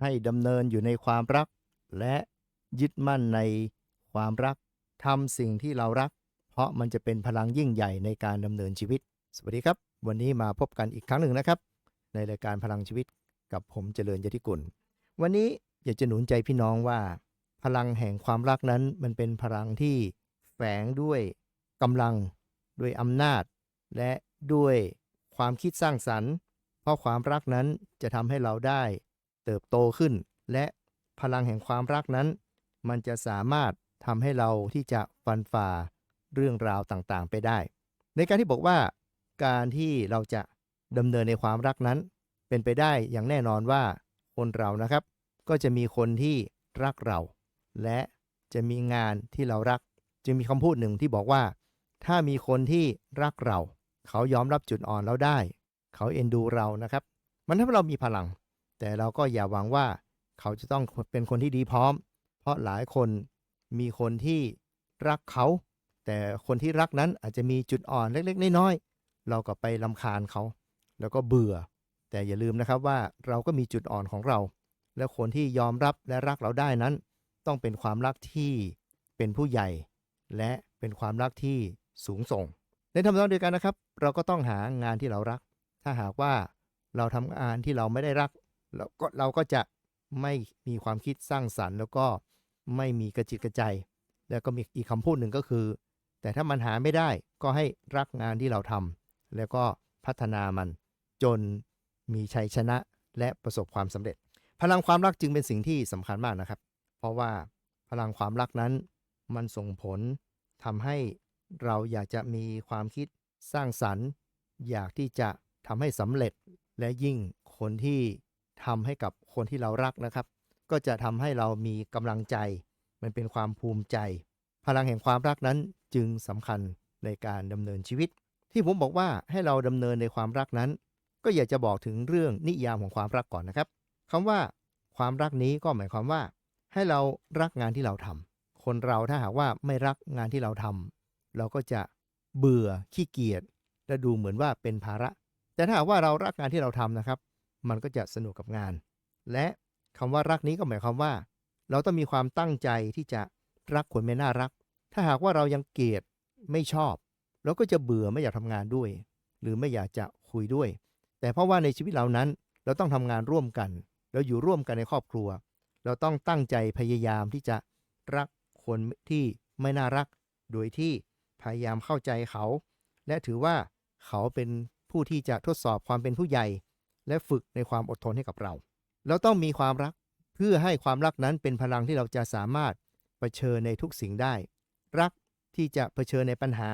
ให้ดำเนินอยู่ในความรัก และยึดมั่นในความรักทำสิ่งที่เรารัก เพราะมันจะเป็นพลังยิ่งใหญ่ในการดำเนินชีวิต สวัสดีครับ วันนี้มาพบกันอีกครั้งหนึ่งนะครับ ในรายการพลังชีวิตกับผมเจริญยติกุล วันนี้อยากจะหนุนใจพี่น้องว่า พลังแห่งความรักนั้นมันเป็นพลังที่แฝงด้วยกำลัง ด้วยอำนาจ และด้วยความคิดสร้างสรรค์ เพราะความรักนั้นจะทำให้เราได้ เติบโตขึ้น และพลังแห่งความรักนั้น มันจะสามารถทำให้เราที่จะฟันฝ่าเรื่องราวต่างๆ ไปได้ ในการที่บอกว่า การที่เราจะดำเนินในความรักนั้น เป็นไปได้อย่างแน่นอนว่าคนเรานะครับ ก็จะมีคนที่รักเรา และจะมีงานที่เรารัก จึงมีคำพูดหนึ่งที่บอกว่า ถ้ามีคนที่รักเรา เขายอมรับจุดอ่อนเราได้ เขาเอ็นดูเรานะครับ มันทำให้เรามีพลัง แต่เราก็อย่าหวังว่าเขาจะต้องเป็นคนที่ดีพร้อม เพราะหลายคนมีคนที่รักเขา แต่คนที่รักนั้นอาจจะมีจุดอ่อนเล็กๆ น้อยๆ เราก็ไปลำคาญเขา แล้วก็เบื่อ แต่อย่าลืมนะครับว่าเราก็มีจุดอ่อนของเรา และคนที่ยอมรับและรักเราได้นั้น ต้องเป็นความรักที่เป็นผู้ใหญ่ และเป็นความรักที่สูงส่ง ในทำนองเดียวกันนะครับ เราก็ต้องหางานที่เรารัก ถ้าหากว่าเราทำงานที่เราไม่ได้รัก เราก็เราก็จะไม่มีความคิดสร้างสรรค์ แล้วก็ไม่มีกระจิตกระใจ แล้วก็มีอีกคำพูดหนึ่งก็คือ แต่ถ้ามันหาไม่ได้ก็ให้รักงานที่เราทำแล้วก็พัฒนามันจนมีชัยชนะและประสบความสำเร็จ พลังความรักจึงเป็นสิ่งที่สำคัญมากนะครับ เพราะว่าพลังความรักนั้นมันส่งผลทำให้เราอยากจะมีความคิดสร้างสรรค์ อยากที่จะทำให้สำเร็จและยิ่งคนที่ ทำให้กับคนที่เรารักนะครับ ก็จะทำให้เรามีกำลังใจ มันเป็นความภูมิใจ พลังแห่งความรักนั้นจึงสำคัญในการดำเนินชีวิต ที่ผมบอกว่าให้เราดำเนินในความรักนั้น ก็อยากจะบอกถึงเรื่องนิยามของความรักก่อนนะครับคำว่าความรักนี้ก็หมายความว่า ให้เรารักงานที่เราทำคนเราถ้าหากว่าไม่รักงานที่เราทำเราก็จะเบื่อขี้เกียจและดูเหมือนว่าเป็นภาระ แต่ถ้าหากว่าเรารักงานที่เราทำนะครับ มันก็จะสนุกกับงาน และคำว่ารักนี้ก็หมายความว่า เราต้องมีความตั้งใจที่จะรักคนไม่น่ารัก ถ้าหากว่าเรายังเกลียดไม่ชอบ เราก็จะเบื่อไม่อยากทำงานด้วย หรือไม่อยากจะคุยด้วย แต่เพราะว่าในชีวิตเรานั้น เราต้องทำงานร่วมกัน เราอยู่ร่วมกันในครอบครัว เราต้องตั้งใจพยายามที่จะรักคนที่ไม่น่ารัก โดยที่พยายามเข้าใจเขา และถือว่าเขาเป็นผู้ที่จะทดสอบความเป็นผู้ใหญ่ และฝึกในความอดทนให้กับเรา เราต้องมีความรักเพื่อให้ความรักนั้นเป็นพลังที่เราจะสามารถเผชิญในทุกสิ่งได้ รักที่จะเผชิญในปัญหา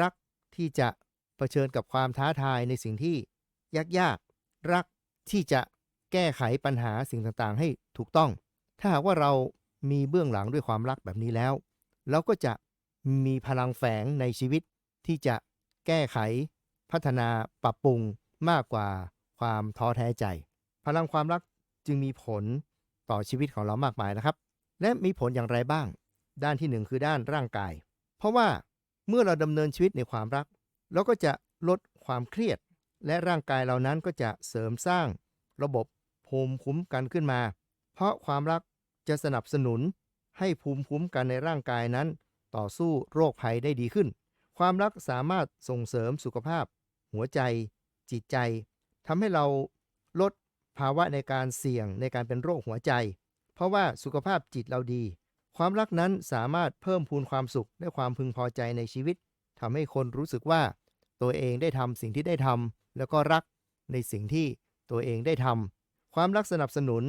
รักที่จะเผชิญกับความท้าทายในสิ่งที่ยากๆรักที่จะแก้ไขปัญหาสิ่งต่างๆ ให้ถูกต้อง ถ้าหากว่าเรามีเบื้องหลังด้วยความรักแบบนี้แล้ว เราก็จะมีพลังแฝงในชีวิตที่จะแก้ไข พัฒนาปรับปรุงมากกว่า ความท้อแท้ใจ พลังความรักจึงมีผลต่อชีวิตของเรามากมายนะครับ และมีผลอย่างไรบ้าง ด้านที่หนึ่งคือด้านร่างกาย เพราะว่าเมื่อเราดำเนินชีวิตในความรัก เราก็จะลดความเครียด และร่างกายเรานั้นก็จะเสริมสร้าง ระบบภูมิคุ้มกันขึ้นมา เพราะความรักจะสนับสนุนให้ภูมิคุ้มกันในร่างกายนั้น ต่อสู้โรคภัยได้ดีขึ้น ความรักสามารถส่งเสริมสุขภาพ หัวใจ จิตใจ ทำให้เราลดภาวะในการเสี่ยงในการเป็นโรคหัวใจ เพราะว่าสุขภาพจิตเราดี ความรักนั้นสามารถเพิ่มพูนความสุขและความพึงพอใจในชีวิตทำให้คนรู้สึกว่า ตัวเองได้ทำสิ่งที่ได้ทำแล้วก็รักในสิ่งที่ตัวเองได้ทำความรักสนับสนุน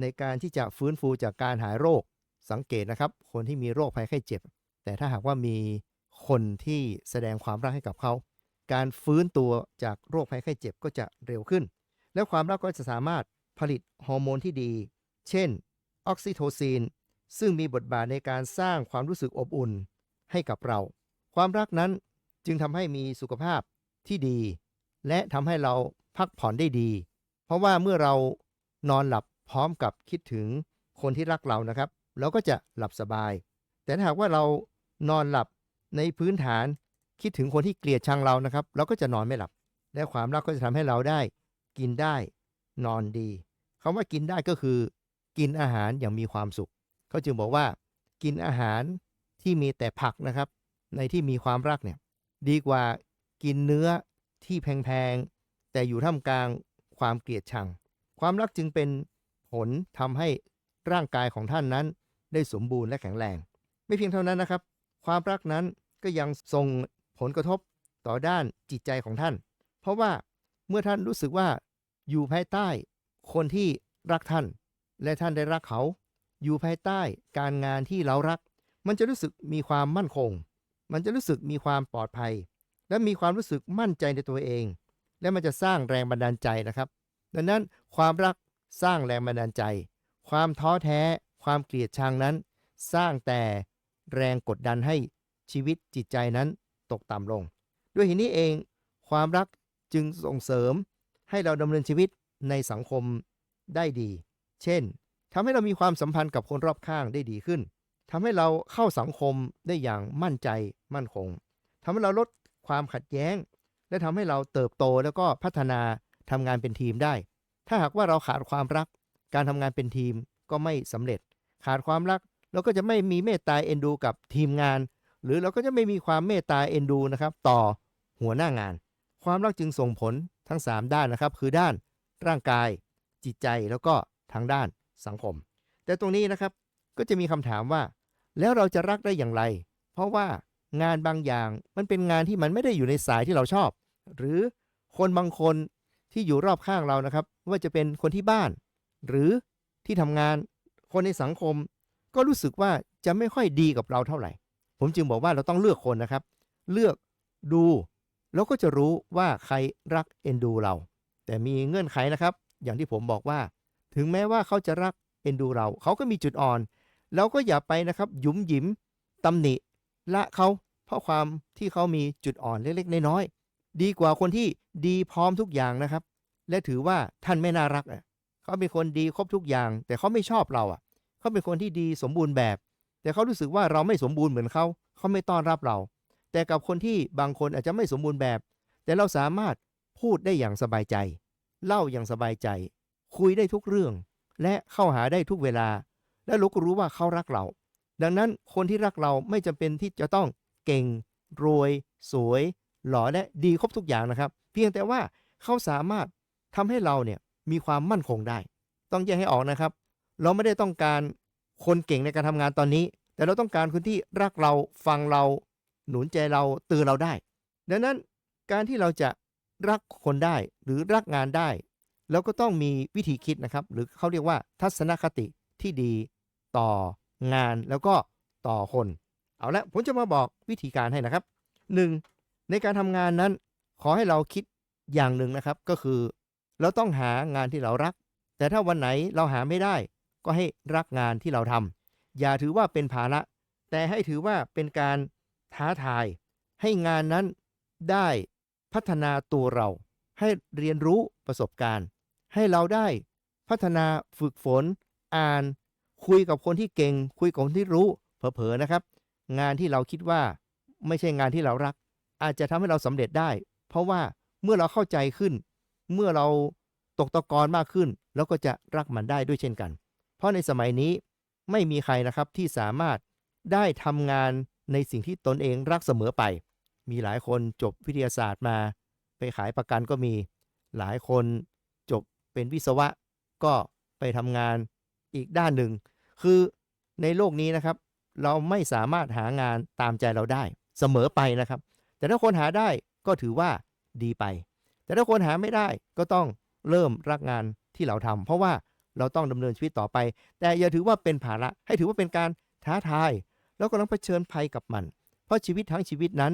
ในการที่จะฟื้นฟูจากการหายโรคสังเกตนะครับ คนที่มีโรคภัยไข้เจ็บ แต่ถ้าหากว่ามีคนที่แสดงความรักให้กับเขา การฟื้นตัวจากโรคภัยไข้เจ็บก็จะเร็วขึ้น และความรักก็จะสามารถผลิตฮอร์โมนที่ดี เช่น ออกซิโทซิน ซึ่งมีบทบาทในการสร้างความรู้สึกอบอุ่นให้กับเรา ความรักนั้นจึงทำให้มีสุขภาพที่ดี และทำให้เราพักผ่อนได้ดี เพราะว่าเมื่อเรานอนหลับพร้อมกับคิดถึงคนที่รักเรานะครับ เราก็จะหลับสบาย แต่ถ้าหากว่าเรานอนหลับในพื้นฐาน คิดถึงคนที่เกลียดชังเรานะครับ เราก็จะนอนไม่หลับ และความรักก็จะทำให้เราได้ กินได้ นอนดีคำว่ากินได้ก็คือ กินอาหารอย่างมีความสุข เขาจึงบอกว่า กินอาหารที่มีแต่ผักนะครับ ในที่มีความรักเนี่ยดีกว่ากินเนื้อที่แพงๆแต่อยู่ท่ามกลางความเกลียดชัง ความรักจึงเป็นผลทำให้ร่างกายของท่านนั้นได้สมบูรณ์และแข็งแรง ไม่เพียงเท่านั้นนะครับ ความรักนั้นก็ยังส่ง ผลกระทบต่อด้านจิตใจของท่าน เพราะว่าเมื่อท่านรู้สึกว่าอยู่ภายใต้ คนที่รักท่าน และท่านได้รักเขา อยู่ภายใต้การงานที่เรารัก มันจะรู้สึกมีความมั่นคง มันจะรู้สึกมีความปลอดภัย และมีความรู้สึกมั่นใจในตัวเอง และมันจะสร้างแรงบันดาลใจนะครับ ดังนั้นความรักสร้างแรงบันดาลใจ ความท้อแท้ ความเกลียดชังนั้น สร้างแต่แรงกดดันให้ชีวิตจิตใจนั้น ตกต่ำลง ด้วยเหตุนี้เอง ความรักจึงส่งเสริมให้เราดำเนินชีวิตในสังคมได้ดี เช่นทำให้เรามีความสัมพันธ์กับคนรอบข้างได้ดีขึ้นทำให้เราเข้าสังคมได้อย่างมั่นใจมั่นคงทำให้เราลดความขัดแย้ง และทำให้เราเติบโตแล้วก็พัฒนาทำงานเป็นทีมได้ ถ้าหากว่าเราขาดความรัก การทำงานเป็นทีมก็ไม่สำเร็จ ขาดความรักเราก็จะไม่มีเมตตาเอ็นดูกับทีมงาน หรือเราก็จะไม่มีความเมตตาเอ็นดูนะครับ ต่อหัวหน้างาน ความรักจึงส่งผลทั้ง 3 ด้านนะครับ คือด้านร่างกาย จิตใจแล้วก็ทางด้านสังคม แต่ตรงนี้นะครับก็จะมีคำถามว่า แล้วเราจะรักได้อย่างไร เพราะว่างานบางอย่างมันเป็นงานที่มันไม่ได้อยู่ในสายที่เราชอบ หรือคนบางคนที่อยู่รอบข้างเรานะครับ ว่าจะเป็นคนที่บ้าน หรือที่ทำงานคนในสังคม ก็รู้สึกว่าจะไม่ค่อยดีกับเราเท่าไหร่ ผมจึงบอกว่าเราต้องเลือกคนนะครับ เลือกดูแล้วก็จะรู้ว่าใครรักเอ็นดูเรา แต่มีเงื่อนไขนะครับ อย่างที่ผมบอกว่า ถึงแม้ว่าเขาจะรักเอ็นดูเรา เขาก็มีจุดอ่อนเราก็อย่าไปนะครับหยุมหยิมตำหนิละเขาเพราะความที่เขามีจุดอ่อนเล็กๆน้อยๆดีกว่าคนที่ดีพร้อมทุกอย่างนะครับ และถือว่าท่านไม่น่ารักอะเขาเป็นคนดีครบทุกอย่าง แต่เขาไม่ชอบเราอะ เขาเป็นคนที่ดีสมบูรณ์แบบ แต่เขารู้สึกว่าเราไม่สมบูรณ์เหมือนเขา เขาไม่ต้อนรับเรา แต่กับคนที่บางคนอาจจะไม่สมบูรณ์แบบ แต่เราสามารถพูดได้อย่างสบายใจ เล่าอย่างสบายใจ คุยได้ทุกเรื่อง และเข้าหาได้ทุกเวลา และเราก็รู้ว่าเขารักเรา ดังนั้นคนที่รักเราไม่จำเป็นที่จะต้องเก่ง รวย สวย หล่อและดีครบทุกอย่างนะครับ เพียงแต่ว่าเขาสามารถทำให้เราเนี่ยมีความมั่นคงได้ ต้องแยกให้ออกนะครับ เราไม่ได้ต้องการ คนเก่งในการทำงานตอนนี้ แต่เราต้องการคนที่รักเราฟังเรา หนุนใจเราเตือนเราได้ ดังนั้นการที่เราจะรักคนได้หรือรักงานได้เราก็ต้องมีวิธีคิดนะครับ หรือเขาเรียกว่าทัศนคติที่ดีต่องานแล้วก็ต่อคน เอาละผมจะมาบอกวิธีการให้นะครับ 1. ในการทำงานนั้น ขอให้เราคิดอย่างหนึ่งนะครับ ก็คือ เราต้องหางานที่เรารัก แต่ถ้าวันไหนเราหาไม่ได้ ก็ให้รักงานที่เราทำอย่าถือว่าเป็นภาระ แต่ให้ถือว่าเป็นการท้าทาย ให้งานนั้นได้พัฒนาตัวเรา ให้เรียนรู้ประสบการณ์ ให้เราได้พัฒนาฝึกฝน อ่าน คุยกับคนที่เก่ง คุยกับคนที่รู้เผลอๆนะครับ งานที่เราคิดว่าไม่ใช่งานที่เรารัก อาจจะทำให้เราสำเร็จได้ เพราะว่าเมื่อเราเข้าใจขึ้น เมื่อเราตกตะกอนมากขึ้น แล้วก็จะรักมันได้ด้วยเช่นกัน ราะในสมัยนี้ไม่มีใครนะครับที่สามารถได้ทำงานในสิ่งที่ตนเองรักเสมอไป มีหลายคนจบวิทยาศาสตร์มา ไปขายประกันก็มี หลายคนจบเป็นวิศวะ ก็ไปทำงานอีกด้านหนึ่ง คือในโลกนี้นะครับ เราไม่สามารถหางานตามใจเราได้เสมอไปนะครับ แต่ถ้าคนหาได้ก็ถือว่าดีไป แต่ถ้าคนหาไม่ได้ก็ต้องเริ่มรักงานที่เราทำเพราะว่า เราต้องดำเนินชีวิตต่อไป แต่อย่าถือว่าเป็นภาระให้ถือว่าเป็นการท้าทาย แล้วก็ต้องเผชิญภัยกับมัน เพราะชีวิตทั้งชีวิตนั้น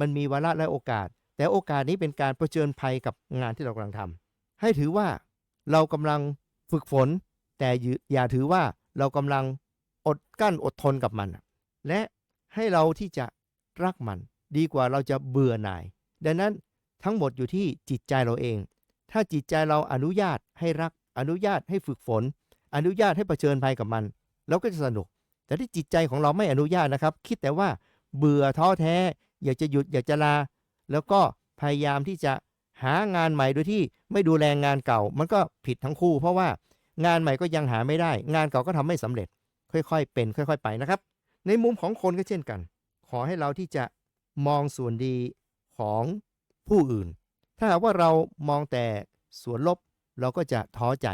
มันมีวาระและโอกาส แต่โอกาสนี้เป็นการเผชิญภัยกับงานที่เรากำลังทำให้ถือว่าเรากำลังฝึกฝน แต่อย่าถือว่าเรากำลังอดกั้นอดทนกับมัน และให้เราที่จะรักมัน ดีกว่าเราจะเบื่อหน่าย ดังนั้นทั้งหมดอยู่ที่จิตใจเราเอง ถ้าจิตใจเราอนุญาตให้รัก อนุญาตให้ฝึกฝน อนุญาตให้เผชิญภัยกับมันเราก็จะสนุก แต่ที่จิตใจของเราไม่อนุญาตนะครับ คิดแต่ว่าเบื่อท้อแท้ อยากจะหยุดอยากจะลา แล้วก็พยายามที่จะหางานใหม่โดยที่ไม่ดูแลงานเก่า มันก็ผิดทั้งคู่ เพราะว่างานใหม่ก็ยังหาไม่ได้ งานเก่าก็ทำไม่สำเร็จ ค่อยๆ เป็น ค่อย ๆ ไปนะครับ ในมุมของคนก็เช่นกัน ขอให้เราที่จะมองส่วนดีของผู้อื่น ถ้าหากว่าเรามองแต่ส่วนลบ เราก็จะท้อใจ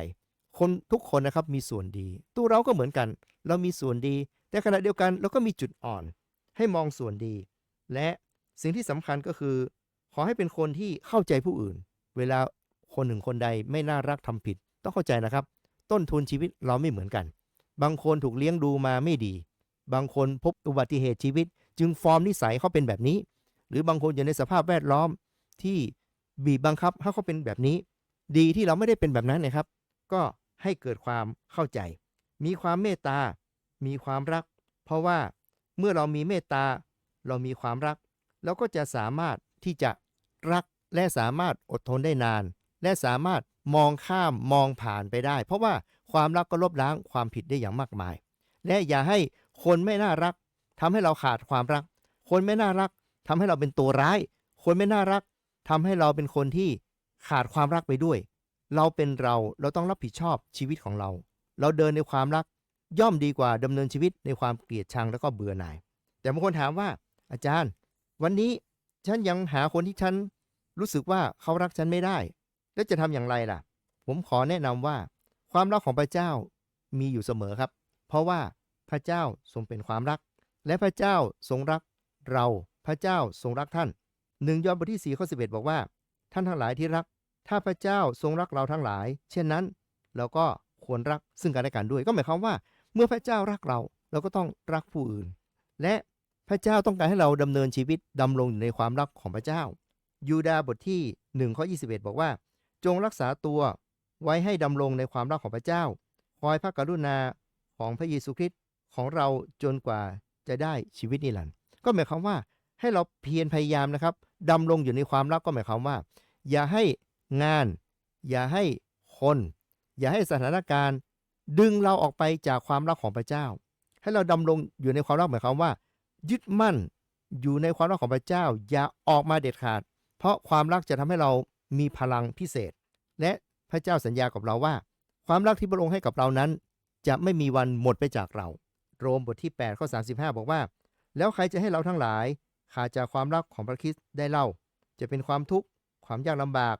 คนทุกคนนะครับมีส่วนดี ตัวเราก็เหมือนกัน เรามีส่วนดี แต่ขณะเดียวกันเราก็มีจุดอ่อน ให้มองส่วนดี และสิ่งที่สำคัญก็คือ ขอให้เป็นคนที่เข้าใจผู้อื่น เวลาคนหนึ่งคนใดไม่น่ารักทำผิด ต้องเข้าใจนะครับ ต้นทุนชีวิตเราไม่เหมือนกัน บางคนถูกเลี้ยงดูมาไม่ดี บางคนพบอุบัติเหตุชีวิต จึงฟอร์มนิสัยเขาเป็นแบบนี้ หรือบางคนอยู่ในสภาพแวดล้อมที่บีบบังคับให้เขาเป็นแบบนี้ ดีที่เราไม่ได้เป็นแบบนั้นนะครับ ก็ให้เกิดความเข้าใจ มีความเมตตา มีความรัก เพราะว่าเมื่อเรามีเมตตา เรามีความรัก เราก็จะสามารถที่จะรักและสามารถอดทนได้นาน และสามารถมองข้ามมองผ่านไปได้ เพราะว่าความรักก็ลบล้างความผิดได้อย่างมากมาย และอย่าให้คนไม่น่ารักทำให้เราขาดความรัก คนไม่น่ารักทำให้เราเป็นตัวร้าย คนไม่น่ารักทำให้เราเป็นคนที่ ขาดความรักไปด้วย เราเป็นเราเราต้องรับผิดชอบชีวิตของเรา เราเดินในความรักย่อมดีกว่าดำเนินชีวิตในความเกลียดชังแล้วก็เบื่อหน่าย แต่บางคนถามว่า อาจารย์ วันนี้ฉันยังหาคนที่ฉันรู้สึกว่าเขารักฉันไม่ได้ แล้วจะทำอย่างไรล่ะ ผมขอแนะนำว่า ความรักของพระเจ้ามีอยู่เสมอครับ เพราะว่าพระเจ้าทรงเป็นความรัก และพระเจ้าทรงรักเราพระเจ้าทรงรักท่านหนึ่งยอห์นบทที่4ข้อ11 บอกว่า ท่านทั้งหลายที่รัก ถ้าพระเจ้าทรงรักเราทั้งหลาย เช่นนั้น เราก็ควรรักซึ่งกันและกันด้วย ก็หมายความว่า เมื่อพระเจ้ารักเรา เราก็ต้องรักผู้อื่น และพระเจ้าต้องการให้เราดำเนินชีวิตดำรงอยู่ในความรักของพระเจ้า ยูดาห์บทที่1ข้อ21 บอกว่า จงรักษาตัวไว้ให้ดำรงในความรักของพระเจ้า คอยพระกรุณาของพระเยซูคริสต์ของเราจนกว่าจะได้ชีวิตนิรันดร์ก็หมายความว่าให้เราเพียรพยายามนะครับ ดำรงอยู่ในความรักก็หมายความว่า อย่าให้งาน อย่าให้คน อย่าให้สถานการณ์ ดึงเราออกไปจากความรักของพระเจ้า ให้เราดำรงอยู่ในความรักหมายความว่า ยึดมั่นอยู่ในความรักของพระเจ้า อย่าออกมาเด็ดขาด เพราะความรักจะทำให้เรามีพลังพิเศษ และพระเจ้าสัญญากับเราว่า ความรักที่พระองค์ให้กับเรานั้น จะไม่มีวันหมดไปจากเรา โรมบทที่8ข้อ35 บอกว่า แล้วใครจะให้เราทั้งหลาย ขาดจากความรักของพระคริสต์ได้เล่า จะเป็นความทุกข์ ความยากลำบาก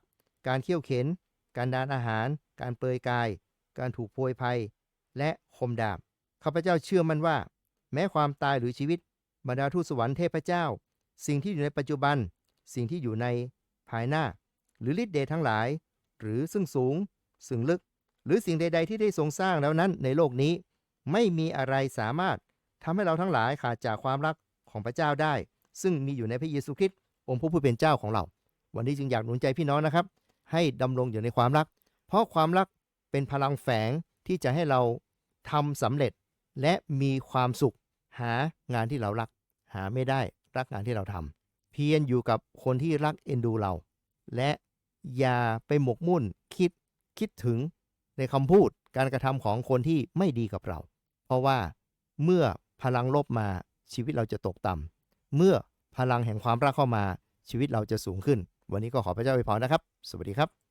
การเขี่ยวเข็น การดานอาหาร การเปลยกาย การถูกโพยภัย และคมดาบข้าพเจ้าเชื่อมั่นว่า แม้ความตายหรือชีวิตบรรดาทูตสวรรค์เทพเจ้า สิ่งที่อยู่ในปัจจุบัน สิ่งที่อยู่ในภายหน้า หรือฤทธิ์เดชทั้งหลาย หรือซึ่งสูง ซึ่งลึก หรือสิ่งใด ๆ ที่ได้ทรงสร้างแล้วนั้นในโลกนี้ ไม่มีอะไรสามารถทำให้เราทั้งหลายขาดจากความรักของพระเจ้าได้ ซึ่งมีอยู่ในพระเยซูคริสต์องค์พระผู้เป็นเจ้าของเรา วันนี้จึงอยากหนุนใจพี่น้องนะครับ ให้ดำรงอยู่ในความรัก เพราะความรักเป็นพลังแฝงที่จะให้เราทำสำเร็จและมีความสุข หางานที่เรารัก หาไม่ได้รักงานที่เราทำเพียรอยู่กับคนที่รักเอ็นดูเรา และอย่าไปหมกมุ่นคิดคิดถึงในคำพูดการกระทำของคนที่ไม่ดีกับเรา เพราะว่าเมื่อพลังลบมาชีวิตเราจะตกต่ำ เมื่อพลังแห่งความรักเข้ามาชีวิตเราจะสูงขึ้น วันนี้ก็ขอพระเจ้าอวยพรนะครับ สวัสดีครับ